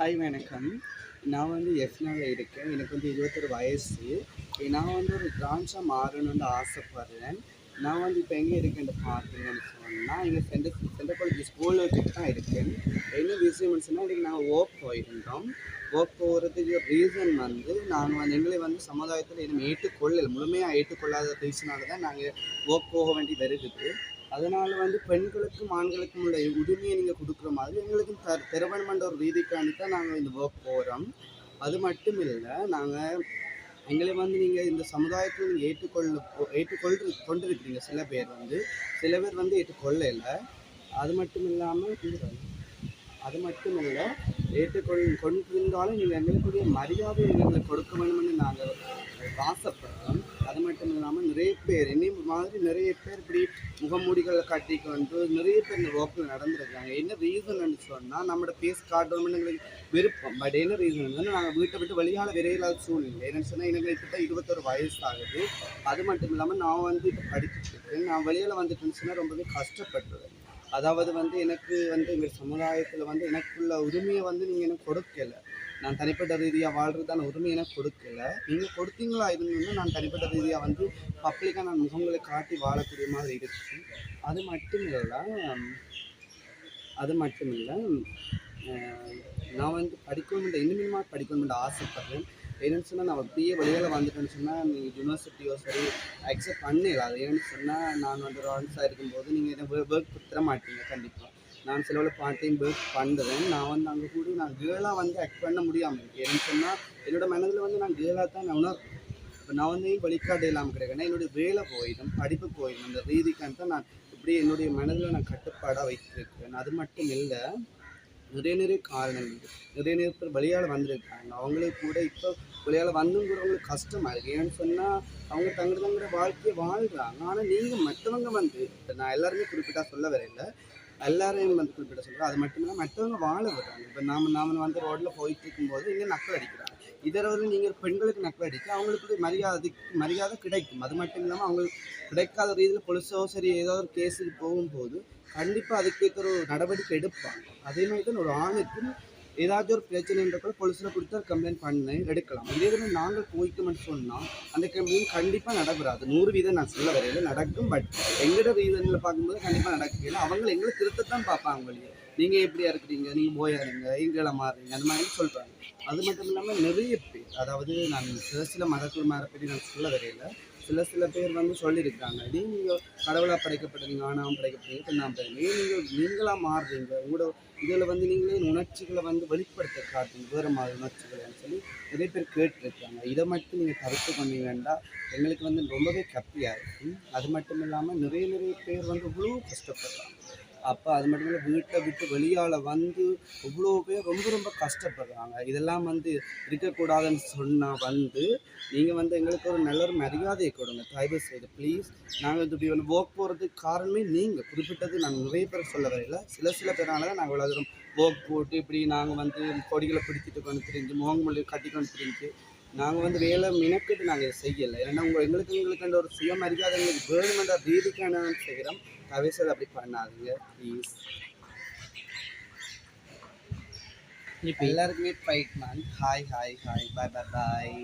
Hi வணக்கம். நான் வந்து எஃப்னாவில் இருக்கேன். எனக்கு வந்து இருபத்தொரு வயசு. நான் வந்து ஒரு பிரான்ச்சாக மாறணும்னு ஆசைப்படுறேன். நான் வந்து இப்போ எங்கே இருக்கேன்னு பார்த்தீங்கன்னு சொன்னால் எங்கள் சென்டர் சென்டர் காலேஜ் ஸ்கூலில் வச்சுட்டு தான் இருக்கேன். என்ன விஷயம்னு சொன்னால் இன்றைக்கி நாங்கள் ஓப் போயிருந்தோம். ஓப் போகிறதுக்கு ரீசன் வந்து நாங்கள் வந்து எங்களை வந்து சமுதாயத்தில் இன்னும் ஏற்றுக்கொள்ளல. முழுமையாக ஏற்றுக்கொள்ளாத ரீசனால தான் நாங்கள் ஓப் போக வேண்டி வருகிறது. அதனால் வந்து பெண்களுக்கும் ஆண்களுக்கும் உள்ள உரிமையை நீங்கள் கொடுக்குற மாதிரி எங்களுக்கும் த திருமணமன்ற ஒரு ரீதிக்காண்டி தான் நாங்கள் இந்த ஒர்க் போகிறோம் அது மட்டும் இல்லை நாங்கள் எங்களை வந்து நீங்கள் இந்த சமுதாயத்தில் நீங்கள் ஏற்றுக்கொள்ள ஏற்றுக்கொள் கொண்டிருக்கிறீங்க. சில பேர் வந்து சில பேர் வந்து ஏற்றுக்கொள்ளலை. அது மட்டும் இல்லாமல் அது மட்டும் இல்லை ஏற்றுக்கொள் கொண்டிருந்தாலும் நீங்கள் எங்களுக்குரிய மரியாதை எங்களுக்கு கொடுக்க வேணும்னு நாங்கள் ஆசைப்படுறோம். மட்டும் இல்லாமல் நிறைய பேர் என்னை மாதிரி நிறைய பேர் இப்படி முகமூடிகளை கட்டிக்கொண்டு நிறைய பேர் இந்த ரோக்கில் நடந்துருக்காங்க. என்ன ரீசன் சொன்னால் நம்மளோட பேஸ் காட்டணும்னு எங்களுக்கு விருப்பம் பட் என்ன ரீசன் நாங்கள் வீட்டை விட்டு வெளியால் விரையில்லாத சூழ்நிலை. என்னன்னு சொன்னால் எனக்கு கிட்ட இருபத்தொரு வயசு ஆகுது அது மட்டும் இல்லாமல் நான் வந்து இப்போ படிச்சுட்டு நான் வெளியில் வந்துட்டேன்னு சொன்னால் ரொம்பவே கஷ்டப்பட்டுருவேன். அதாவது வந்து எனக்கு வந்து எங்கள் சமுதாயத்தில் வந்து எனக்குள்ள உரிமையை வந்து நீங்கள் எனக்கு கொடுக்கல. நான் தனிப்பட்ட ரீதியாக வாழ்கிறதான உரிமை எனக்கு கொடுக்கல. நீங்கள் கொடுத்தீங்களா? இருந்ததுன்னா நான் தனிப்பட்ட ரீதியாக வந்து பப்ளிக்காக நான் முகங்களை காட்டி வாழக்கூடிய மாதிரி இருக்கு அது மட்டும் இல்லை அது மட்டும் இல்லை நான் வந்து படிக்கணுமென்ற இனிமேல் படிக்கணுமென்ற ஆசைப்படுறேன். என்னென்னு சொன்னால் நான் பிஏ வெளியில் வந்துட்டேன்னு சொன்னால் நீங்கள் யூனிவர்சிட்டியோ சரி அக்செப்ட் பண்ணிடலாம் அது ஏன்னு சொன்னால் நான் வந்து ரான்ஸாக இருக்கும்போது நீங்கள் என்ன ஒர்க் கொடுத்துட மாட்டீங்க கண்டிப்பாக நான் சிலவில் பார்த்தையும் டைம் பண்ணுறேன். நான் வந்து அங்கே கூட நான் கேர்ளாக வந்து ஆக்ட் பண்ண முடியாமல் ஏன்னு சொன்னால் என்னோடய மனதில் வந்து நான் கேர்ளாக தான் நான் உணர் இப்போ நான் வந்து வழிகாட்டு இல்லாமல் கிடையாது என்னுடைய வேலை போயிடும் படிப்பு போயிடும். அந்த ரீதிக்காக தான் நான் இப்படி என்னுடைய மனதில் நான் கட்டுப்பாடாக வைத்திருக்கிறேன். அது மட்டும் இல்லை நிறைய நிறைய காரணங்கள் நிறைய நிறைய பேர் வெளியால் வந்திருக்காங்க. அவங்களுக்கு கூட இப்போ வெளியால் வந்தும் கூட அவங்களுக்கு கஷ்டமாக இருக்குது ஏன்னு சொன்னால் அவங்க தங்கிற தங்குற வாழ்க்கையை வாழ்கிறாங்க ஆனால் நீங்கள் மற்றவங்க வந்து இப்போ நான் எல்லாருமே குறிப்பிட்டா சொல்ல வரையில எல்லாரையும் வந்து குறிப்பிட்ட சொல்கிறோம் அது மட்டும் இல்லாமல் மற்றவங்க வாழ விடுறாங்க. இப்போ நாம நாம வந்து ரோட்டில் போயிட்டு இருக்கும்போது இங்கே நக்கல் அடிக்கிறாங்க. இதில் வந்து நீங்கள் பெண்களுக்கு நக்கல் அடிக்க அவங்களுக்கு மரியாதை மரியாதை கிடைக்கும். அது மட்டும் இல்லாமல் அவங்களுக்கு கிடைக்காத ரீதியில் பொலிசோ சரி ஏதோ ஒரு கேஸுக்கு போகும்போது கண்டிப்பாக அதுக்கேற்ற ஒரு நடவடிக்கை எடுப்பாங்க. அதே மாதிரி தான் ஒரு ஆணுக்கும் ஏதாச்சும் ஒரு பிரச்சனைன்ற கூட போலீஸில் கொடுத்து கம்ப்ளைண்ட் பண்ணி எடுக்கலாம். இதே மாதிரி நாங்கள் போய்க்கணும்னு சொன்னால் அந்த கம்ப்ளைண்ட் கண்டிப்பாக நடக்கிறாது நூறு வீதம் நான் சொல்ல வரையில் நடக்கும் பட் எங்களோட ரீசனில் பார்க்கும்போது கண்டிப்பாக நடக்கல அவங்க எங்களை திருத்தத்தான் பார்ப்பாங்க வழியே நீங்கள் எப்படியா இருக்கிறீங்க? நீங்கள் போயா இருங்க எங்களை மாறுறீங்க அந்த மாதிரி சொல்கிறாங்க அது மட்டும் இல்லாமல் நிறைய பேர் அதாவது நான் சில சில மதக்குமாரை பற்றி நான் சொல்ல வரையில சில சில பேர் வந்து சொல்லியிருக்காங்க நீங்கள் கடவுளாக படைக்கப்பட்டீங்க ஆணாம் படைக்கப்பட்டீங்க பெண்ணாம் படைக்கிறீங்க நீங்கள் நீங்களாக மாறுறீங்க? உங்களோட இதில் வந்து நீங்களே உணர்ச்சிகளை வந்து வெளிப்படுத்த காட்டுங்க வேறு மாதிரி சொல்லி நிறைய பேர் கேட்டிருக்காங்க இதை மட்டும் நீங்கள் தவிர்த்து பண்ணீங்கன்னா எங்களுக்கு வந்து ரொம்பவே கப்பியாக இருக்கும் அது மட்டும் இல்லாமல் நிறைய நிறைய பேர் வந்து இவ்வளோ கஷ்டப்படுறாங்க. அப்போ அது மட்டும் இல்லை வீட்டை விட்டு வெளியால் வந்து இவ்வளோ பேர் ரொம்ப ரொம்ப கஷ்டப்படுறாங்க. இதெல்லாம் வந்து இருக்கக்கூடாதுன்னு சொன்னால் வந்து நீங்கள் வந்து எங்களுக்கு ஒரு நல்ல ஒரு மரியாதையை கொடுங்க. தயவு செய்து ப்ளீஸ் நாங்கள் வந்து இப்படி வந்து ஒர்க் போகிறதுக்கு காரணமே நீங்கள் குறிப்பிட்டது நான் நிறைய பேர் சொல்ல வரையில சில சில பேரால தான் நாங்கள் இவ்வளோ தூரம் போட்டு இப்படி நாங்கள் வந்து கொடிகளை பிடிச்சிட்டு கொண்டு திரிஞ்சு முகமொழி கட்டி கொண்டு திரிஞ்சு நாங்கள் வந்து வேலை மினக்கிட்டு நாங்கள் இதை செய்யலை. ஏன்னா உங்கள் எங்களுக்கு எங்களுக்கு ஒரு சுயமரியாதை எங்களுக்கு வேணுமென்ற ரீதிக்கான செய்கிறோம். தயவு செய்து அப்படி பண்ணாதீங்க ப்ளீஸ் எல்லாருக்குமே fight man hi hi hi bye bye bye